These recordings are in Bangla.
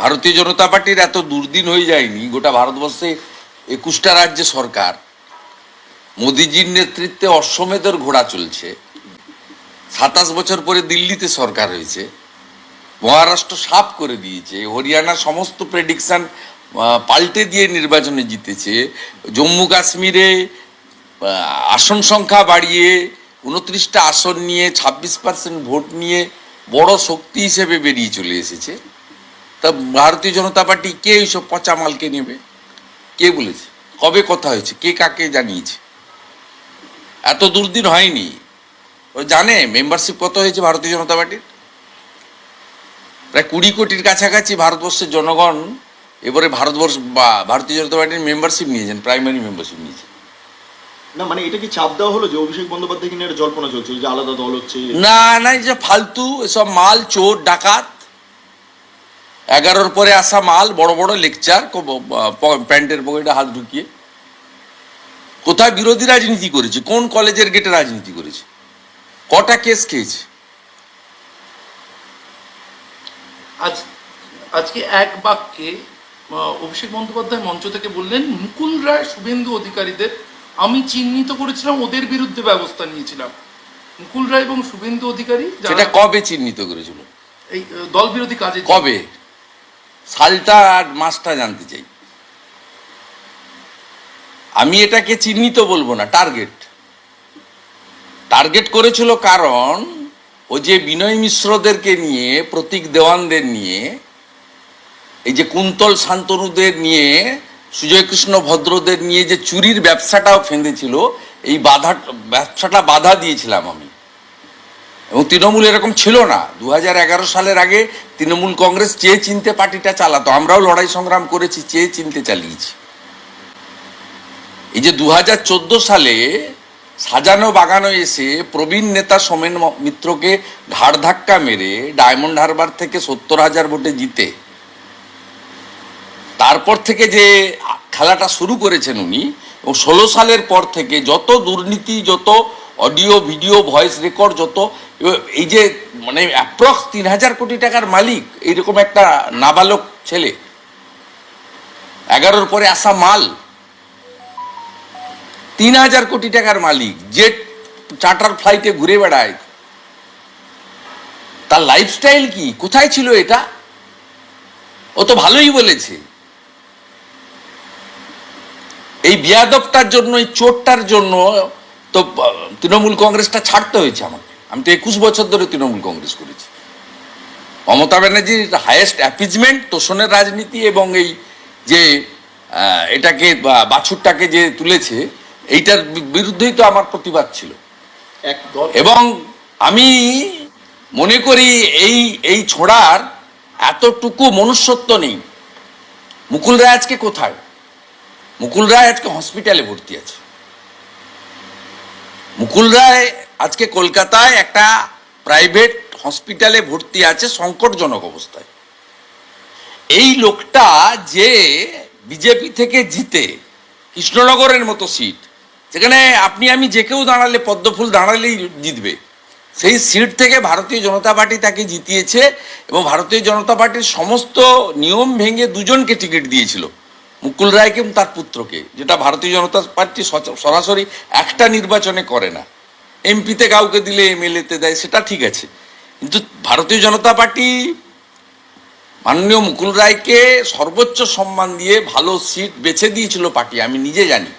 ভারতীয় জনতা পার্টির এত দুর্দিন হয়ে যায়নি, গোটা ভারতবর্ষে একুশটা রাজ্যে সরকার। মোদিজির নেতৃত্বে অশ্বমেধের ঘোড়া চলছে। সাতাশ বছর পরে দিল্লিতে সরকার হয়েছে। মহারাষ্ট্র সাফ করে দিয়েছে। হরিয়ানার সমস্ত প্রেডিকশন পাল্টে দিয়ে নির্বাচনে জিতেছে। জম্মু কাশ্মীরে আসন সংখ্যা বাড়িয়ে উনত্রিশটা আসন নিয়ে, ছাব্বিশ পার্সেন্ট ভোট নিয়ে বড় শক্তি হিসেবে বেরিয়ে চলে এসেছে। তা ভারতীয় জনতা পার্টি কে এইসব পচা মালকে নেবে? কে বলেছে? কবে কথা হয়েছে? কে কাকে জানিয়েছে? এত দুর্দিন হয়নি। ও জানে মেম্বারশিপ কত হয়েছে ভারতীয় জনতা পার্টির? প্রায় কুড়ি কোটির কাছাকাছি ভারতবর্ষের জনগণ এবারে ভারতবর্ষ বা ভারতীয় জনতা পার্টির মেম্বারশিপ নিয়েছেন প্রাইমারি মেম্বারশিপ নিয়েছেন। না মানে এটা কি চাপ দেওয়া হলো যে অভিষেক বন্দ্যোপাধ্যায় কিনে জল্পনা চলছিল যে আলাদা দল হচ্ছে? না না এই যে ফালতু এসব মাল চোর ডাকাত এগারোর পরে আসা মাল বড় বড় লেকচার প্যান্টের পকেটে হাত ঢুকিয়ে। কোথায় বিরোধী রাজনীতি করেছে? কোন কলেজের গেটে রাজনীতি করেছে? কটা কেস খেয়েছে? আজ আজকে এক বাক্যে অভিষেক বন্দ্যোপাধ্যায় মঞ্চ থেকে বললেন মুকুল রায় শুভেন্দু অধিকারীদের আমি চিহ্নিত করেছিলাম ওদের বিরুদ্ধে ব্যবস্থা নিয়েছিলাম। মুকুল রায় এবং শুভেন্দু অধিকারী সেটা কবে চিহ্নিত করেছিল? এই দল বিরোধী কাজে কবে? সালটা আর মাসটা জানতে চাই। আমি এটাকে চিহ্নিত বলব না টার্গেট টার্গেট করেছিল কারণ, ও যে বিনয় মিশ্রদেরকে নিয়ে, প্রতীক দেওয়ানদের নিয়ে, এই যে কুন্তল শান্তনুদের নিয়ে সুজয় কৃষ্ণ ভদ্রদের নিয়ে যে চুরির ব্যবসাটাও ফেঁদেছিল, এই বাধা, ব্যবসাটা বাধা দিয়েছিলাম আমি। এবং তৃণমূল এরকম ছিল না। দুহাজার এগারো সালের আগে তৃণমূল কংগ্রেস চেয়ে চিনতে পার্টিটা চালাতো, আমরাও লড়াই সংগ্রাম করেছি চেয়ে চিনতে চালিয়েছি। এই যে দুহাজার চোদ্দ সালে সাজানো বাগানো এসে প্রবীণ নেতা সোমেন মিত্রকে ঘাড় ধাক্কা মেরে ডায়মন্ড হারবার থেকে সত্তর হাজার ভোটে জিতে, তারপর থেকে যে খেলাটা শুরু করেছেন উনি, এবং ষোলো সালের পর থেকে যত দুর্নীতি, যত অডিও, ভিডিও, ভয়েস রেকর্ড যত এই যে মানে অ্যাপ্রক্স তিন হাজার কোটি টাকার মালিক, এইরকম একটা নাবালক ছেলে। এগারোর পরে আসা মাল। তিন হাজার কোটি টাকার মালিক জেট চার্টার ফ্লাইটে ঘুরে বেড়ায়। তার লাইফস্টাইল কি? কোথায় ছিল এটা? ও তো ভালোই বলেছে। এই বিয়াদবটার জন্য, এই চোরটার জন্য তো তৃণমূল কংগ্রেসটা ছাড়তে হয়েছে আমাকে। আমি তো একুশ বছর ধরে তৃণমূল কংগ্রেস করেছি। মমতা ব্যানার্জির হায়েস্ট অ্যাপিজমেন্ট তোষণের রাজনীতি এবং এই যে এটাকে বাছুরটাকে যে তুলেছে এইটার বিরুদ্ধেই তো আমার প্রতিবাদ ছিল। এবং আমি মনে করি এই এই ছোড়ার এতটুকু মনুষ্যত্ব নেই। মুকুল রায় আজকে কোথায়? মুকুল রায় আজকে হসপিটালে ভর্তি আছে। মুকুল রায় আজকে কলকাতায় একটা প্রাইভেট হসপিটালে ভর্তি আছে সংকটজনক অবস্থায়। এই লোকটা যে বিজেপি থেকে জিতে কৃষ্ণনগরের মতো সিট যেখানে আপনি আমি যে কেউ দাঁড়ালে, পদ্মফুল দাঁড়ালেই জিতবে। সেই সিট থেকে ভারতীয় জনতা পার্টি তাকে জিতিয়েছে এবং ভারতীয় জনতা পার্টির সমস্ত নিয়ম ভেঙে দুজনকে টিকিট দিয়েছিল। মুকুল রায়কে এবং তার পুত্রকে? যেটা ভারতীয় জনতা পার্টি সরাসরি একটা নির্বাচনে করে না। এমপিতে কাউকে দিলে এমএলএতে দেয়, সেটা ঠিক আছে। কিন্তু ভারতীয় জনতা পার্টি মাননীয় মুকুল রায়কে সর্বোচ্চ সম্মান দিয়ে ভালো সিট বেছে দিয়েছিল পার্টি, আমি নিজে জানি।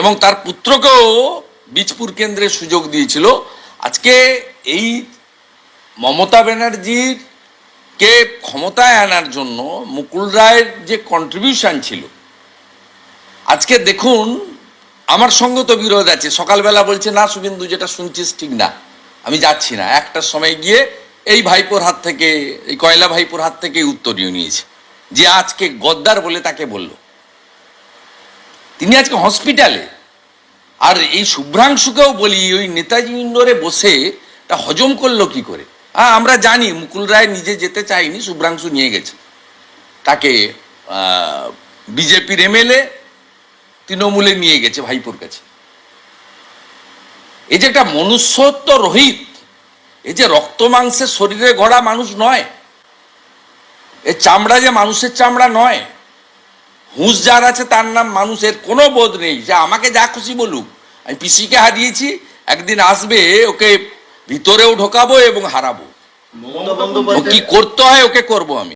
এবং তার পুত্রকেও বীজপুর কেন্দ্রে সুযোগ দিয়েছিল। আজকে এই মমতা ব্যানার্জির কে ক্ষমতায় আনার জন্য মুকুল রায়ের যে কন্ট্রিবিউশন ছিল। আজকে দেখুন, আমার সঙ্গে তো বিরোধ আছে। সকালবেলা বলছে, না শুভেন্দু যেটা শুনছিস ঠিক না। আমি যাচ্ছি না। একটার সময় গিয়ে এই ভাইপোর হাত থেকে, এই কয়লা ভাইপোর হাত থেকে উত্তরীয় নিয়েছে। যে আজকে গদ্দার বলে তাকে বলল। তিনি আজকে হসপিটালে। আর এই শুভ্রাংশুকেও বলি, ওই নেতাজি ইন্ডোরে বসে তা হজম করল কি করে? হ্যাঁ আমরা জানি, মুকুল রায় নিজে যেতে চাইনি শুভ্রাংশু নিয়ে গেছে। তাকে বিজেপির এমএলএ তৃণমূলে নিয়ে গেছে ভাইপোর কাছে। এই যে একটা মনুষ্যত্ব রহিত, এই যে রক্ত মাংসের শরীরে গড়া মানুষ নয়, এ চামড়া যে মানুষের চামড়া নয়, হুঁশ যার আছে তার নাম মানুষের কোনো বোধ নেই। যে আমাকে যা খুশি বলুক, আমি পিসিকে হারিয়েছি, একদিন আসবে, ওকে ভিতরেও ঢোকাবো এবং হারাবো। ও কি করতে হয় ওকে করব আমি।